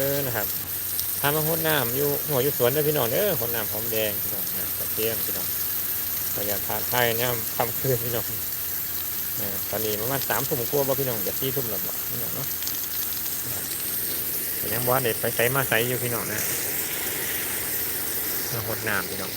เลยนะครับทำมาหดน้ำอยู่หัวอยู่สวนเด้พี่น้องเด้อหดน้ำหอมแดงพี่น้องกระเทียมพี่น้องประหยัดทาไทยน้ำคำคืนพี่น้องนตอนนี้ประมาณสามทุ่มกว่าพี่น้องจะที่ทุ่มหลับพี่น้องเนาะนะครับแต่ยังบ่ทันเด็ดไปใส่มาใส่อยู่พี่น้องนะหดน้ำพี่น้อง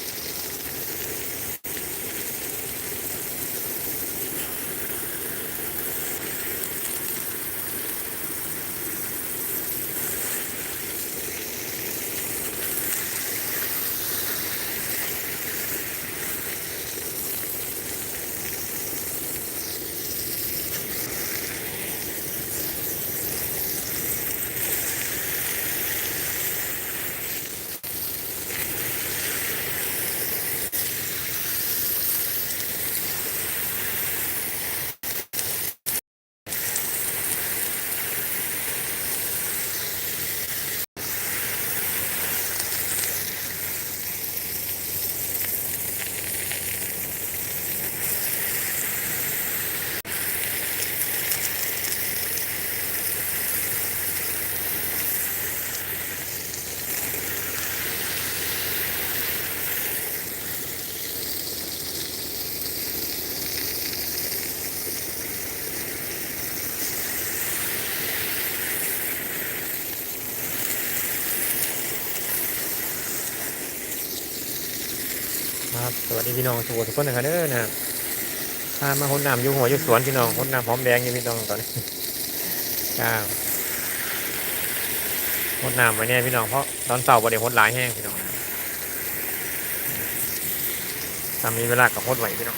ครับ สวัสดีพี่น้องสุขทุกคนนะครับเด้อนะพามาหดน้ำอยู่หัวอยู่สวนพี่น้องหดน้ำหอมแดงอยู่พี่น้องตอนนี้ครับหดน้ำไว้เนี่ยพี่น้องเพราะตอนเสาร์ประเด้หดหลายแห้งพี่น้องทำมีเวลากับหดไหวพี่น้อง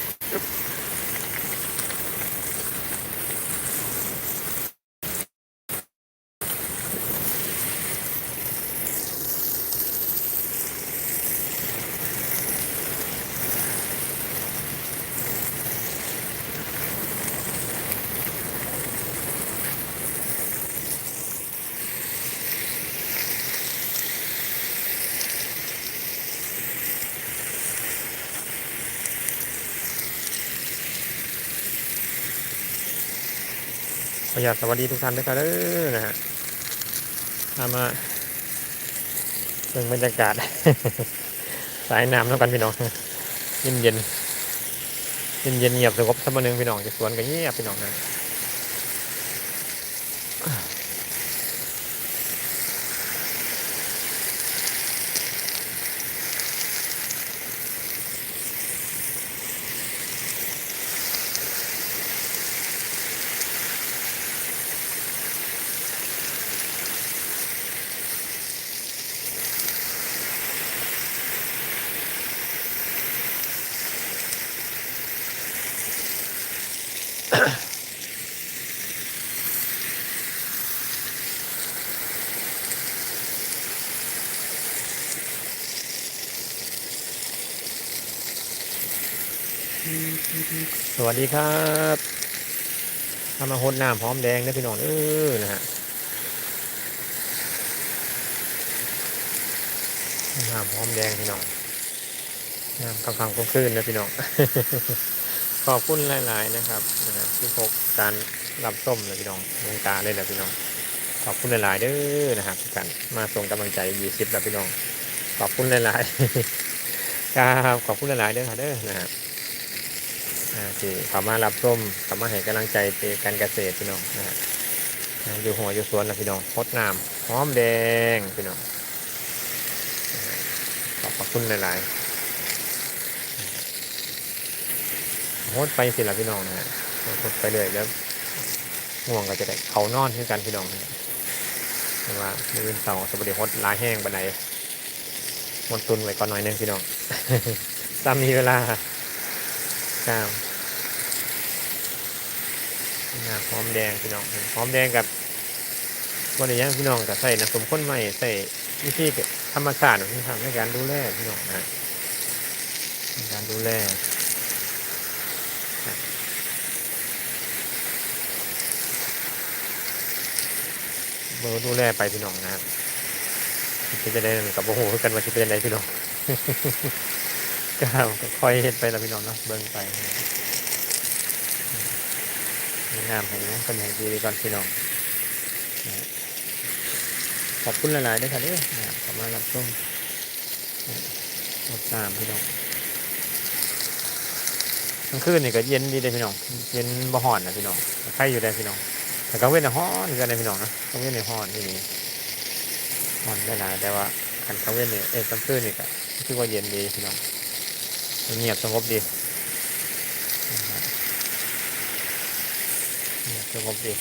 ขออยากสวัสดีทุกท่านด้วยครับเด้อนะฮะทำมาเบิ่งบรรยากาศ สายน้ำแล้วกันพี่น้องเย็นเย็นเย็นเย็นเงียบสงบสักวันหนึ่งพี่น้องจะสวนกันเงียบพี่น้องนะ วัสดีครับทำมาหดน้ำพร้อมแดงนะพี่น้องเออนะฮะน้ำพร้อมแดงพี่น้องน้ำกำลังก็ขึ้นนะพี่น้องขอบคุณหลาย ๆ นะครับนะฮะที่พกการรับส้มนะพี่น้องวงตาเลยนะพี่น้อง ขอบคุณหลาย ๆ เด้อนะครับกันมาส่งกำลังใจยี่สิบแล้วพี่น้อง ขอบคุณหลาย ๆ ครับขอบคุณหลาย ๆ เด้อค่ะเด้อนะครับ ที่เขามารับชมเขามาให้กำลังใจในการเกษตรพี่น้องนะฮะอยู่หัวอยู่สวนนะพี่น้องพดน้ำหอมแดงพี่น้องขอบพระคุณหลายๆโหดไปสิละพี่น้องนะฮะโหดไปเลยแล้วง่วงก็จะได้เขานอนคือกันพี่น้องนะฮะว่ามือเสาร์สวัสดีโหดลายแห้งบันไดมนตุนไว้ก่อนหน่อยหนึงพี่น้องตามมีเวลา ครับหน้าหอมแดงพี่น้องหอมแดงกับบริยังพี่น้องกับใส่น้ำส้มข้นใหม่ใส่วิธีธรรมชาติที่ทำในการดูแลพี่น้องนะในการดูแลเบอร์ดูแลไปพี่น้องนะครับที่จะได้กับโอ้โหกันว่าที่เป็นยังไงพี่น้อง ก็คอยเห็นไปแล้วพี่น้องเนาะเบิ่งไปงามเห็นไหมคนเห็นดีก่อนพี่น้องขอบคุณหลายๆด้วยค่ะเด้อนะครับขอมารับชมรถตามพี่น้องกลางคืนนี่ก็เย็นดีเลยพี่น้อง เย็นบ่ฮ้อนนะพี่น้องใครอยู่ได้พี่น้อง แต่กลางเว้นน่ะฮ้อนกันเลยพี่น้องนะกลางเว้นนี่ฮ้อนที่นี่ฮ้อนได้หลายแต่ว่าคันกลางเว้นนี่เอ้ยกลางคืนนี่ก็คือว่าเย็นดีพี่น้อง เงียบสงบดีเงียบสงบดี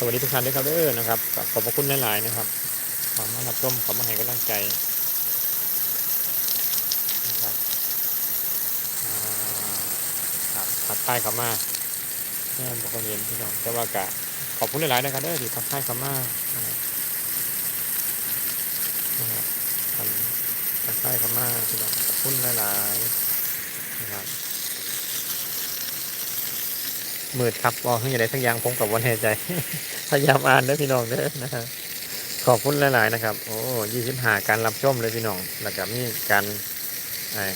สวัสดีทุกท่านด้วยครับเด้อนะครับ ขอบพระคุณหลาย ๆ นะครับขอมารับชมขอมาให้กำลังใจนะครับอ่าครับทักทายเขามาแม่บอกว่าเย็นพี่น้องแต่ว่ากะขอบคุณหลาย ๆ นะครับเด้อที่ทักทายเขามานะครับนะครับทักทายเขามาพี่น้องขอบคุณหลาย ๆ นะครับ มืดครับบอกให้ยังไงทั้งอยางผมกับวันแน่ใจพยายามอ่านเด้อพี่น้องเด้อนะฮะขอบคุณหลาย ๆ นะครับ โอ้ยี่สิบหาการรับชมเลยพี่น้องแล้วก็มีการ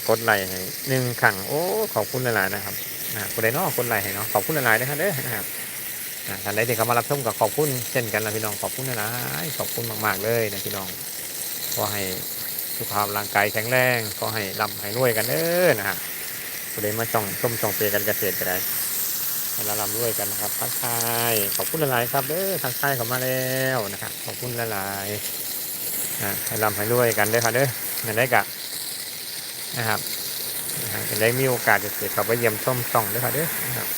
กดไลค์ให้หนึ่งครั้งโอ้ ขอบคุณหลาย ๆ นะครับนะคนใดนอกกดไลค์ให้เนาะ ขอบคุณหลาย ๆ นะครับเด้อนะครับอ่าท่านใดที่เขามารับชมก็ขอบคุณเช่นกันนะพี่น้อง ขอบคุณหลาย ๆ ขอบคุณมาก ๆ เลยนะพี่น้อง ขอให้สุขภาพร่างกายแข็งแรง ขอให้ร่ำให้รวยกันเด้อนะฮะคนใดมาช่องชมช่องเปรกันเกษตรก็ได้ ให้เราลำด้วยกันนะครับทักทายขอบคุณหลายๆครับเด้อทักทายเข้ามาแล้วนะครับขอบคุณหลายๆนะให้ลำให้ด้วยกันเด้อครับเด้อนั่นได้กะนะครับนะฮะจะได้มีโอกาสจะเกิดขับไปเยี่ยมชมช่องด้อครับเด้อนะครับ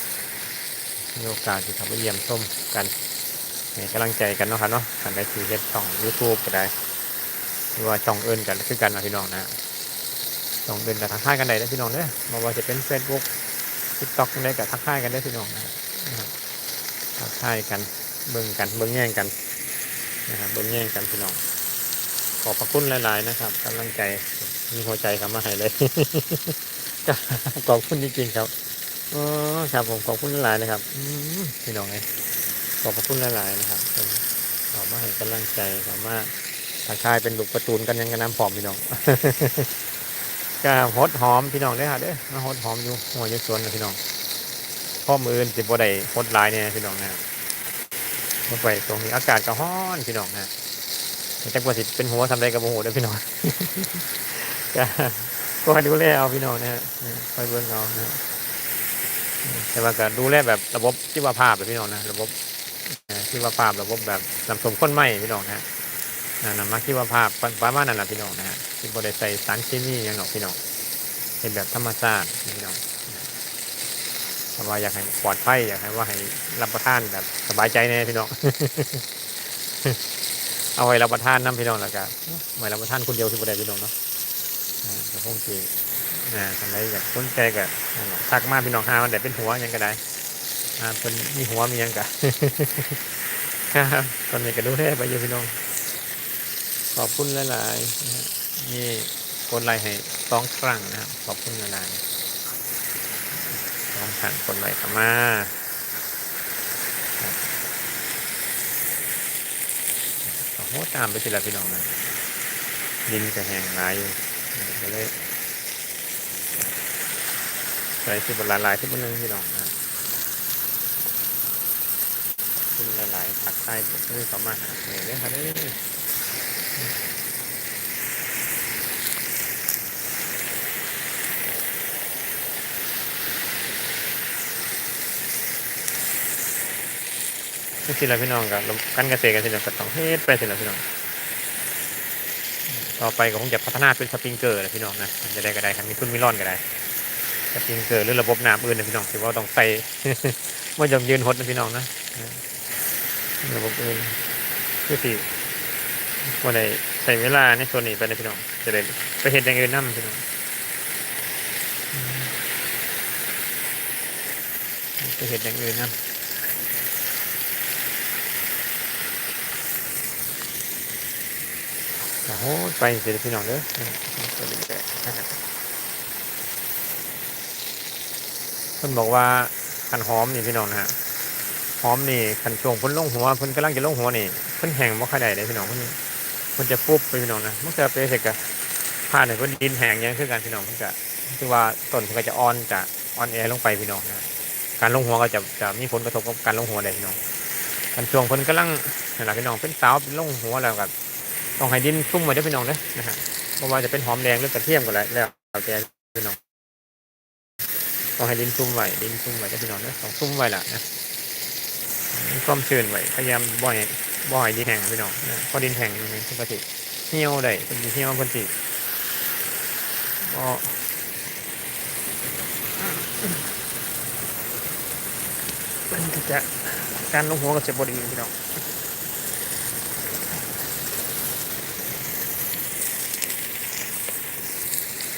มีโอกาสจะขับไปเยี่ยมชมกันให้กำลังใจกันเนาะครับเนาะทางได้ทีเฮ็ดช่องยูทูบก็ได้หรือว่าช่องเอื่นกันคือกันนะพี่น้องนะช่องเอื่นกับทักทายกันได้นะพี่น้องเด้อไม่ว่าจะเป็น Facebook ทิกต็อกได้กับทักทายกันได้พี่น้องนะครับทักทายกันเบิ่งกันเบิ่งแย่งกันนะครับเบิ่งแย่งกันพี่น้อง ขอบพระคุณหลาย ๆ นะครับกำลังใจมีหัวใจเข้ามาให้เลยขอบคุณจริงๆครับอ๋อครับผมขอบคุณหลายๆนะครับพี่น้องไงขอบพระคุณหลายๆนะครับเป็นขอมาให้กำลังใจขอมาทักทายเป็นลูกประตูนกันยังกันน้ำผอมพี่น้อง ก็ฮดหอมพี่น้องได้ค่ะเด้อมาฮดหอมอยู่หัวอยู่สวนนะพี่น้องพ่อมือนสิบ่ได้ฮดลายเนี่ยพี่น้องนะครับฮดไปตรงนี้อากาศก็ร้อนพี่น้องนะจักว่าสิเป็นหัวทำได้กับโมโหเด้อพี่น้องก็ก็ให้ดูแลเอาพี่น้องนะฮะคอยเบิ่งเอานะฮะแต่ว่าก็ดูแลแบบระบบชีวภาพแบบพี่น้องนะระบบเอ่อชีวภาพระบบแบบนำสมข้นไหมพี่น้องนะ ฮะนนำมาชีวภาพประมาณนั้นแหละพี่น้องนะฮะที่บริใส่สารเคมีอย่างหนอกพี่น้องเป็นแบบธรรมชาติพี่น้องนะแต่ว่าอยากให้ปลอดภัยอยากให้ว่าให้รับประทานแบบสบายใจแน่พี่น้องเอาไว้รับประทานน้ำพี่น้องแล้วก็ไว้รับประทานคนเดียวที่บริพี่น้องเนาะอ่าแต่คงที่อ่าทางใดอยากสนใจก็นั่นล่ะทักมาพี่น้องหามันแต่เป็นหัวยังก็ได้อ่าเป็นมีหัวมียังก็ครับตอนนี้ก็ดูแลไปอยู่พี่น้อง ขอบคุณหลายๆนะนี่กดไลค์ให้สองครั้งนะครับ ขอบคุณหลายๆสองครั้งกดไลค์เข้ามาโอ้โหตามไปสิละพี่น้องนะดินจะแห้งหลายอยู่ก็เลยใส่สิบละลายที่บนนึงพี่น้องนะขอบคุณหลายๆทักทายเพื่อเข้ามาหาเหนื่อยเลยครับเนี่ สิละพี่น้องกับกันเกษตรกันสิละก็ต้องเฮ็ดไปสิละพี่น้อง ต่อไปก็คงจะพัฒนาเป็นสปริงเกอร์นะพี่น้องนะมันจะได้ก็ได้ครับมีทุนมีร่อนก็ได้สปริงเกอร์หรือระบบน้ำอื่นนะพี่น้องที่ว่าต้องใส่ไม่ยอมยืนหดนะพี่น้องนะระบบอื่นคือสิ วันใดใส่เวลาในส่วนนี้ไปนะพี่น้อง จะได้ไปเห็นอย่างอื่นนั่พี่น้องไปเห็ดอย่างอื่นนะโอ้โหไปเสร็จพี่น้องเด้อไปเรื่อยๆนบอกว่าคันหอมนี่พี่น้องนะฮะหอมนี่คันช่วงพิ่นลงหัวเพิ่นกำลังจะลงหัวนี่เพิ่นแห้งบ่ค่อยได้เลยพี่น้องพิ่น เพิ่นจะฟุบไปพี่น้องนะมันจะไปเสร็จกะผ้าเนี่ยเพิ่นดินแห้งยังคือกันพี่น้องเพิ่นก็คือว่าต้นเพิ่นก็จะอ่อนจะอ่อนแอลงไปพี่น้องนะการลงหัวก็จะจะมีผลกระทบกับการลงหัวได้พี่น้องกันช่วงเพิ่นกำลังนั่นแหละพี่น้องเป็นสาวเป็นลงหัวแล้วกับต้องให้ดินซุ่มไว้ด้พี่น้องเด้อนะฮะเพราะว่าจะเป็นหอมแดงหรือกระเทียมก็แล้วแล้วแต่พี่น้องต้องให้ดินซุ่มไว้ดินซุ่มไว้ด้พี่น้องเด้อต้องซุ่มไว้ล่ะนะความชื้นไว้พยายามบ่อย บ่อยดินแห้งพี่น้องนะเพอดินแห้งมันปกติเหี่ยวได้เพิ่นสิเหี่ยวเพิ่นสิบ่มันก็จะการลงหัวก็จะบดีพี่น้อง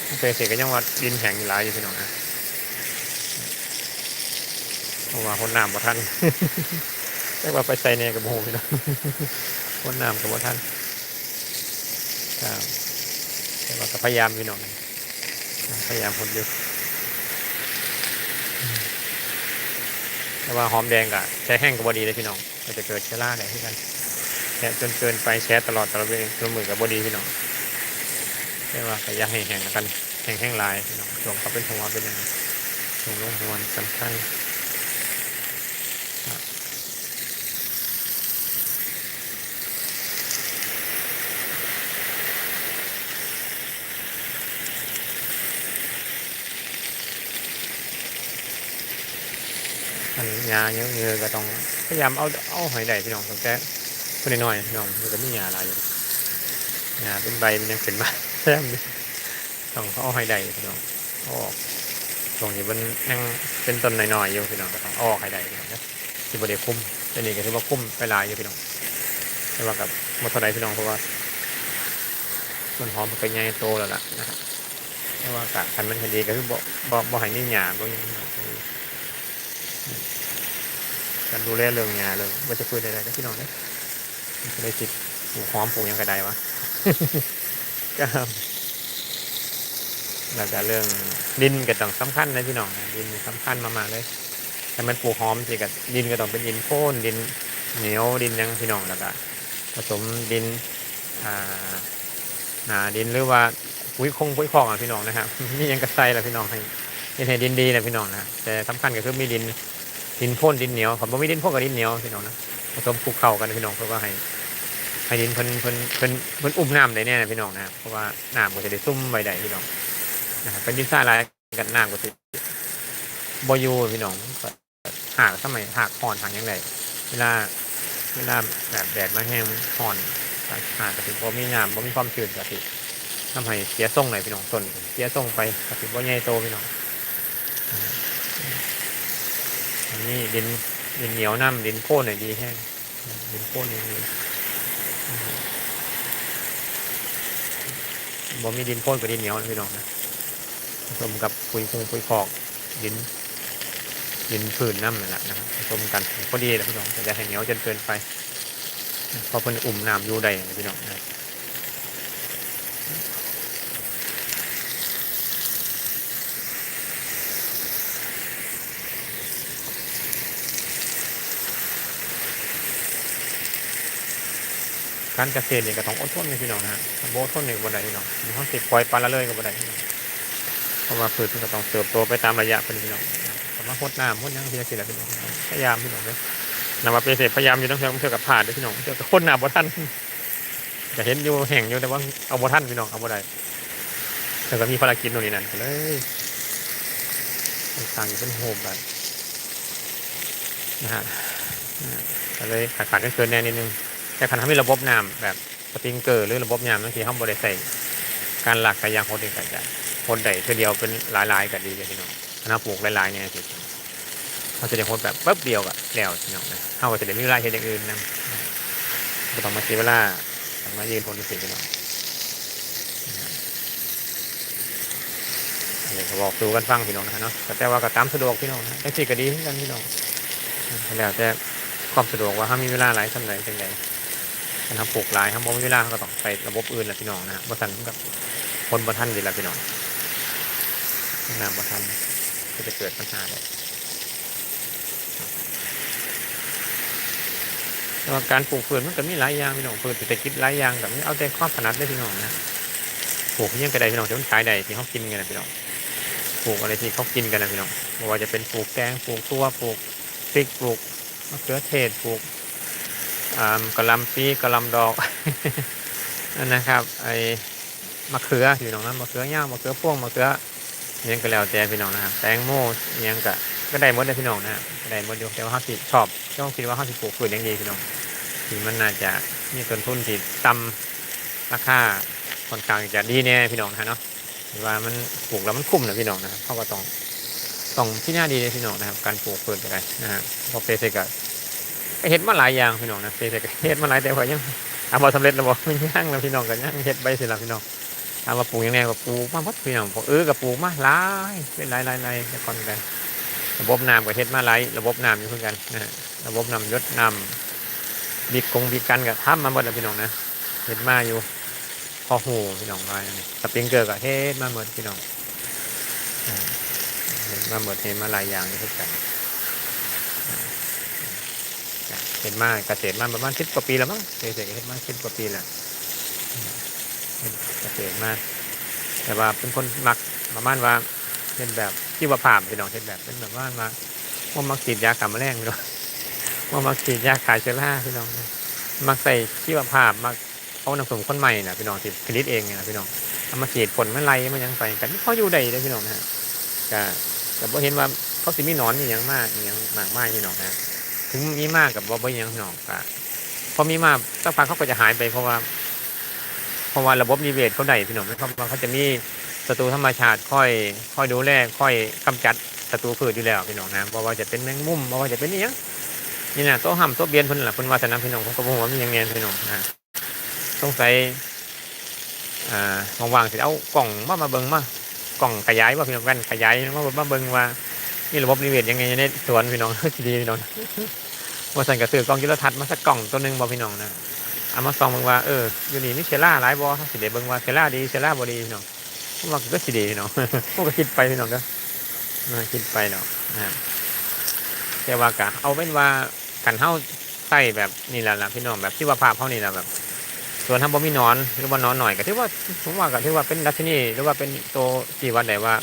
โอเคเสก็ยังว่าดินแข็งหลายอยู่พี่น้องนะเพราะว่าคนน้ำบ่ทัน แต่ว่าไปใส่เนี่ยกับโมโหพี่น้องคนน้ำกับบ่ทันครับแต่ว่าก็พยายามพี่น้องพยายามคนอยู่แต่ว่าหอมแดงกับใช้แห้งกับบดีเลยพี่น้องก็จะเกิดเชื้อราได้ที่กันแช่จนเกินไปแช่ตลอดตลอดเวลาตัวมือกับบดีพี่น้องแต่ว่าก็อย่าให้แห้งแล้วกันแห้งแห้งลายพี่น้องช่วงเขาเป็นหัวเป็นยังไงช่วงลงหัวสำคัญ อันยาเยอะเงือก็ต้องพยายามเอาเอาหอยได้พี่น้องตั้งแต่คนน้อยๆพี่น้องมันก็มียาอะไรอยู่ยาเป็นใบมันยังเป็นใบแซมอยู่ต้องเอาหอยได้พี่น้องออกตรงนี้มันยังเป็นต้นน้อยๆอยู่พี่น้องก็ต้องเอาอกให้ได้พี่น้องนะที่บริเวณคุ้มแต่นี่ก็ถือว่าคุ้มไปหลายอยู่พี่น้องแต่ว่ากับมดเท่าไรพี่น้องเพราะว่ามันหอมมันก็ใหญ่โตแล้วล่ะนะครับแต่ว่ากะคันมันคดีก็คือบ่บ่บ่ให้มีหยาบ่มีหย การดูแลเรื่องหยาเรื่องว่าจะพูดอะไรก็พี่น้องนะจะได้จิตปลูกหอมปลูกยังกระไดวะครับแล้วก็เรื่องดินก็ต้องสำคัญนะพี่น้องดินสำคัญมากๆเลยแต่มันปลูกหอมสิกับดินก็ต้องเป็นดินโค่นดินเหนียวดินยังพี่น้องแล้วก็ผสมดินอ่าหนาดินหรือว่าปุ๋ยคงปุ๋ยคอกอะพี่น้องนะครับนี่ยังกระไซละพี่น้องให้ดินให้ดินดีนะพี่น้องนะแต่สำคัญก็คือมีดิน ดินพ่นดินเหนียวผมบ่มีดินพ่นกับดินเหนียวพี่น้องนะผสมคลุกเข้ากันพี่น้องเพื่อว่าให้ให้ดินเพิ่นเพิ่นเพิ่นเพิ่นอุ้มน้ำได้แน่นะพี่น้องนะเพราะว่าน้ำก็จะได้ซุ่มไว้ได้พี่น้องนะครับเป็นดินทรายลายกันน้ำก็จะบอยูพี่น้องหากสมัยหากห่อนหางยังไงเวลาเวลาแบบแดดมาแห้งห่อนหากกระถึงพอมีน้ำบ่มีความชื้นกระติทำให้เสียทรงเลยพี่น้องต้นเสียทรงไปกระติบ่ใหญ่โตพี่น้อง นะครับอันนี้ดินดินเหนียวน้ำดินโค่นหน่อยดีแห้งดินโค่นนี่ดีบ่มีดินโพ่นกับดินเหนียวนะพี่น้องนะผสมกับปุ๋ยคงปุ๋ยคอกดินดินพื้นน้ำนั่นแหละนะครับผสมกันพอดีแหละพี่น้องแต่อย่าให้เหนียวจนเกินไปพราะเพิ่นอุ่มน้ำอยู่ได้นะพี่น้องนะ การเกษตรเนี่ยก็ต้องอดทนนะพี่น้องนะฮะถ้าบ่อดทนเนี่ยบ่ไดพี่น้องมีห้องสิบปล่อยปลาละเลยก็บ่ได้พี่น้องเพราะว่าพืชมันก็ต้องเติบโตไปตามระยะเป็นพี่น้องสามารถพดน้ำพดหยังทีละทีละพี่น้องพยายามพี่น้องเลยนำมาเป็นเสร็จพยายามอยู่ต้องเชื่อเชื่อกับผ่านด้วยพี่น้องเชื่อกับคนหนาบ่ทันจะเห็นอยู่แห่งอยู่แต่ว่าเอาบ่ทันพี่น้องเอาบ่ได้แต่ก็มีภารกิจโน่นนี่นั่นเลยทางเป็นโฮมแบบนะฮะนะฮะก็เลยขาดขาดกันเกินแน่นิดนึง แต่คันทำให้ระบบน้ำแบบสปริงเกอร์หรือระบบน้ำบางทีเขาบริใส่การหลักกระยางโคตรเองกันจะโคตรใดคือเดียวเป็นหลายๆกันดีเลยพี่น้องคณะปลูกหลายๆเนี่ยสิเขาจะได้โคตรแบบแป๊บเดียวกับแล้วพี่น้องนะเขาก็จะได้ไม่เวลาเห็นอย่างอื่นนะมะต้องมาเสียเวลาต้องมายืนทนสีพี่น้องนี่ก็บอกดูกันฟังพี่น้องนะเนาะแต่ว่าก็ตามสะดวกพี่น้องนะแต่สิก็ดีเหมือนกันพี่น้องแล้วแต่ความสะดวกว่าถ้ามีเวลาหลายสำหรับจัง นะครับปลูกหลายถ้าบ่มีเวลาก็ต้องใส่ระบบอื่นแหละพี่น้องนะฮะบ่ทันมันกับคนบ่ทันดีละพี่น้องน้ำบ่ทันก็จะเกิดปัญหาเลยแต่ว่าการปลูกพืชมันก็มีหลายอย่างพี่น้องพืชเศรษฐกิจหลายอย่างกับนี้เอาแต่ความถนัดเลยพี่น้องนะปลูกยังก็ได้พี่น้องที่มันขายได้ที่เขากินกันนะพี่น้องปลูกอะไรที่เขากินกันนะพี่น้องไม่ว่าจะเป็นปลูกแตงปลูกตัวปลูกพริกปลูกมะเขือเทศปลูก กระลำปีกระลำดอกนะครับ ไอ้มะเขือพี่น้องนะมะเขือย่างมะเขือพ่วงมะเขืออิหยังก็แล้วแต่พี่น้องนะครับแตงโมอิหยังก็ก็ได้หมดเลยพี่น้องนะก็ได้หมดอยู่แต่ว่าเขาสิชอบต้องคิดว่าเขาสิบปลูกพืชอย่างดีพี่น้องที่มันน่าจะมีต้นทุนที่ต่ำราคาค่อนข้างจะดีแน่พี่น้องนะเนาะว่ามันปลูกแล้วมันคุ้มนะพี่น้องนะครับเขาก็ต้องต้องพิจารณาดีเลยพี่น้องนะครับ การปลูกพืชอะไรนะฮะพอเฟสก็ เห็ดมาหลายอย่างพี่น้องนะเฟสก็เห็ดมาหลายแต่ว่ายังอาบอสำเร็จแล้วบอกไม่ย่างแล้วพี่น้องกันย่างเฮ็ดใบเสร็จแล้วพี่น้องถามาปลูกยังไงก็ปลูกมาพัดพี่น้องบอกเออกับปลูกมาหลายเป็นหลายหลายหลายแต่ก่อนกันระบบน้ำกับเฮ็ดมาหลายระบบน้ำอยู่เพื่อนกันนะระบบน้ำยศน้ำบิดกงบิดกันกับทำมาหมดแล้วพี่น้องนะเฮ็ดมาอยู่พอหูพี่น้องว่าสปริงเกอร์กับเฮ็ดมาหมดพี่น้องเฮ็ดมาหมดเฮ็ดมาหลายอย่างอยู่เพื่อนกัน ห็นมาเกษตรมาประมาณสิบกว่าปีแล้วมั้งเกษตรเห็นมาสิบกว่าปีแล้วเกษตรมาแต่ว่าเป็นคนมักประมาณว่าเป็นแบบชีวภาพพี่น้องเห็นแบบเป็นแบบว่ามาว่ามักฉีดยาฆ่าแมลงพี่น้องว่ามักฉีดยาขายเชื้อราพี่น้องมักใส่ชีวภาพมักเอาน้ำสมคนใหม่น่ะพี่น้องที่ผลิตเองน่ะพี่น้องเอามาฉีดผลมันไล่มันยังไปกันพออยู่ได้เลยพี่น้องนะฮะก็ก็บ่เห็นว่าเขาสิมีนอนอหย่างมากอย่างมากมายพี่น้องนะ ถึงมีมากกับวบ่ยังหนอกะพอมีมากสักพักเขาก็จะหายไปเพราะว่า เพราะว่าระบบนิเวศเขาได้พี่น้องนะครับว่าเขาจะมีศัตรูธรรมชาติค่อย ค่อยดูแลค่อยกำจัดศัตรูพืชอยู่แล้วพี่น้องนะเพราะว่าจะเป็นแมงมุมเพราะว่าจะเป็นนี่ยังนี่นะโต๊ะห่ำโต๊ะเบียนเพิ่นละเพิ่นวาสนาพี่น้องผมก็บอกว่ามีหยังแน่พี่น้องนะสงสัยอ่าว่างๆสิเอากล่องมามาเบิ่งมากล่องขยายว่าพี่น้องกันขยายมามาเบิ่งว่านี่ระบบนิเวศยังไงในสวนพี่น้องดีพี่น้อง ว่าสั่นกระสือกล้องยุทธทัศน์มาสักกล่องตัวหนึงบอพี่น้องนะเอามาส่องเบิ่งว่าเอออยู่นี่มีเชล่าหลายบอสิเดเบิ่งว่าเชล่าดีเชล่าบดีพี่น้องผมว่าก็สิดีพี่น้องพวกก็คิดไปพี่น้องก็คิดไปเนาะแต่ว่ากะเอาเป็นว่ากันเฮาใส่แบบนี่แหละล่ะพี่น้องแบบที่ว่าภาพเฮานี่แหละแบบส่วนถ้าบ่มีนอนหรือว่านอนหน่อยก็ถือว่าผมว่าก็ถือว่าเป็นดัชนีหรือว่าเป็นตัวที่วัดได้ว่า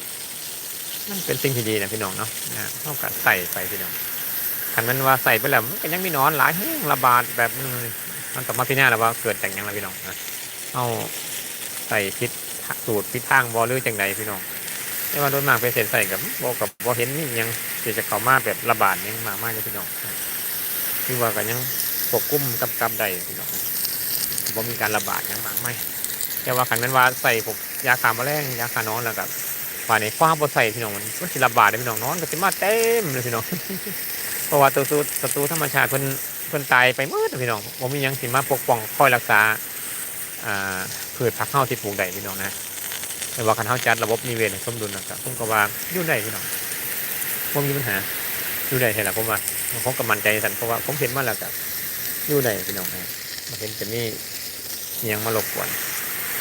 มันเป็นสิ่งที่ดีนะพี่น้องเนาะนะเท่ากับใส่ไปพี่น้อง คันมันว่าใส่ไปแล้วมันก็ยังมีนอนหลายระบาดแบบมันต่อมาพี่หน้าแล้วว่าเกิดจากยังละพี่น้องนะเอาใส่พิษสูตรพิษทางบอหรือจังใดพี่น้องไม่ว่าโดนมากไปเสร็จใส่กับบอกกับบอเห็นนี่ยังที่จะเข้ามาแบบระบาดยังมามากเลยพี่น้องคือว่ากันยังปกกุ้มกับกับใดพี่น้องบ่มีการระบาดยังมากไม่แต่ว่าคันนั้นว่าใส่พวกยาฆ่าแมลงยาฆ่านอนแล้วกับป่านนี้ฟ้าบ่ใส่พี่น้องมันมันสิระบาดได้พี่น้องนอนก็สิมาเต็มเลยพี่น้อง เพราะว่าตัวสูศัตรูธรรมชาติเพิ่นเพิ่นตายไปหมืดพี่น้องบ่มียังสิมาปกป้องคอยรักษาอ่าพืชผักเฮาที่ปลูกได้พี่น้องนะแต่ว่าคันเฮาจัดระบบนิเวศสมดุลนะครับผมก็ว่าอยู่ได้พี่น้องบ่มีปัญหาอยู่ได้แท้ล่ะผมว่าผมก็มั่นใจสั่นเพราะว่าผมเห็นมาแล้วก็อยู่ได้พี่น้องนะบ่เห็นจะมีอิหยังมารบกวน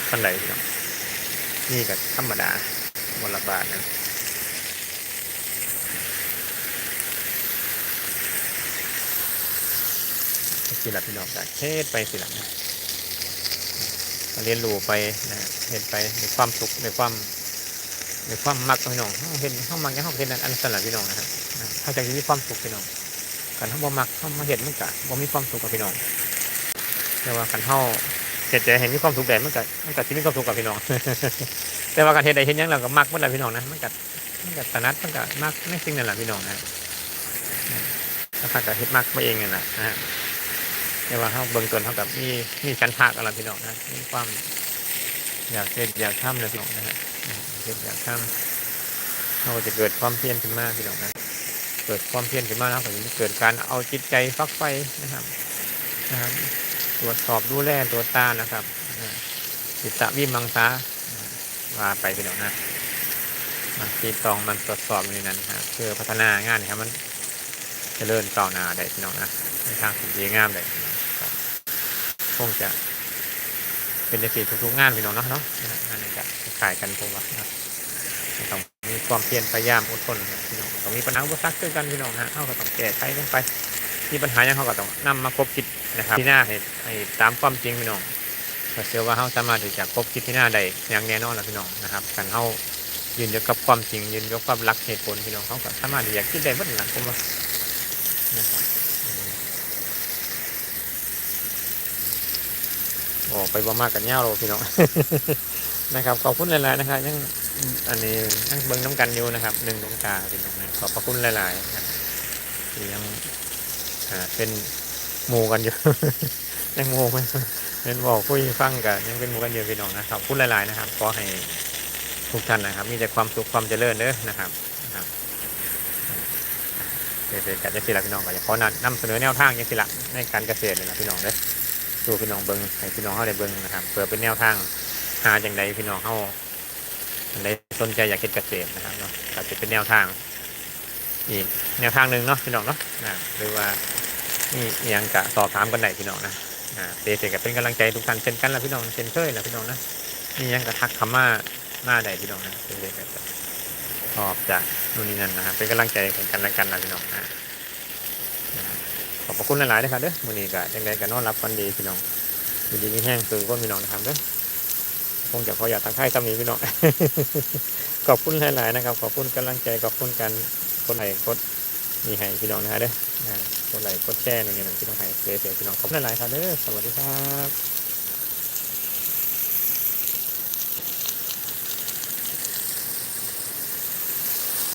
ปานใดพี่น้องนี่ก็ธรรมดาวันละบาทนะ สิละพี่น้องจากเทศไปสิละนะเรียนรู้ไปนะเห็นไปในความสุขในความในความมักพี่น้องเห็นเขามักยังเขาเห็นอันอันสลับพี่น้องนะครับนะเขาจะมีความสุขพี่น้องกันเขาบ่มักเขามาเห็นมันกะบ่มีความสุขกับพี่น้องแต่ว่ากันเขาเห็นใจเห็นมีความสุขแต่มันกะมันกะที่มีความสุขกับพี่น้อง แต่ว่าการเฮ็ดใดเฮ็ดหยังเราก็มักมันแหละพี่น้องนะมันก็มันก็ถนัดมันก็มักในสิ่งนั่นแหละพี่น้องนะถ้ากก็เฮ็ดมักมาเองนั่นแหละนะ แต่ว่าเขาเบิ่งต้นเขากับมีมีฉันทะกันละพี่น้องนะมีความอยากเฮ็ดอยากทำเลยพี่น้องนะฮะเฮ็ดอยากทำเขาจะเกิดความเพียรขึ้นมาพี่น้องนะเกิดความเพียรขึ้นมาแล้วก็จะเกิดการเอาจิตใจฟักไฟนะครับนะครับ ตรวจสอบดูแลตัวตานะครับจิตตะวิมังสาว่าไปพี่น้องนะมันตีตองมันตรวจสอบในนั้นฮะเพื่อพัฒนางานนี่ครับมันเจริญก้าวหน้าได้พี่น้องนะนทางที่ดีงามได้ งคงจะเป็นในสิ่ทุกๆงานพี่น้องเนาะเนาะนะงานนี้จะขายกันผมว่านะต้องมีความเพียรพยายามอดทนพี่น้องต้องมีปัญหาอุปสรรคด้วยกันพี่น้องนะเขาก็ต้องแก้ไขลงไปมีปัญหาอย่างเขาก็ต้องนำมาคบคิดนะครับที่หน้าให้ให้ตามความจริงพี่น้องเชื่อว่าเขาสามารถที่จะคบคิดที่หน้าได้อย่างแน่นอนแหละพี่น้องนะครับกันเขายืนอยู่กับความจริงยืนอยู่กับความรักเหตุผลพี่น้องเขาก็สามารถที่จะคิดได้เมื่อหลังผมว่านะครับ อืมโอ้ไปบ่มากกันเงาเราพี่น้องนะครับขอบคุณหลาย ๆ นะครับยังอันนี้ยังเบิ่งน้ำกันอยู่นะครับหนึ่งดวงตาพี่น้องนะขอบพระคุณหลายๆนะที่ยังเป็นหมู่กันอยู่ยังหมู่กันเป็นบอกคุยฟังกันยังเป็นหมู่กันอยู่พี่น้องนะครับขอบคุณหลาย ๆ นะครับขอให้ทุกท่านนะครับ มีแต่ความสุขความเจริญเด้อนะครับนะครับเกษตรกรจะสิละพี่น้องก็จะขอนำนำเสนอแนวทางยังสิละในการเกษตรเลยนะพี่น้องเด้อ ดูพี่น้องเบิ้งให้พี่น้องเข้าได้เบิ้งนะครับเพื่อเป็นแนวทางหาอย่างใดพี่น้องเข้าอันสนใจอยากเก็เกษตรนะครับเนาะก็จะเป็นแนวทางอีกแนวทางหนึ่งเนาะพี่น้องเนาะนะหรือว่านี่ยังกะสอบถามกันได้พี่น้องนะอ่าเกษตรก็เป็นกำลังใจทุกท่านเช่นกันละพี่น้องเช่นเคยละพี่น้องนะนี่ยังกระทักคำว่ามาได้พี่น้องนะเป็นเรื่องกันชอบจากนู่นนี่นั่นนะครับเป็นกำลังใจของกันและกันนะพี่น้องนะ อบพระคุณหลายๆนะครับเด้อมื้อนี้ก็ยังไงก็นอนรับกันดีพี่น้องมีดีมีแห้งตื่นก็พี่น้องนะครับเด้อคงจะขออยากทักทายคำนี้พี่น้องขอบคุณหลายๆนะครับ ขอบคุณกำลังใจขอบคุณกันคนไหนกดมีให้พี่น้องนะฮะเด้ออ่าคนไหนกดแชร์นู่นนี่นั่นพี่น้องให้เสียๆพี่น้องขอบคุณหลายๆครับเด้อสวัสดีครับ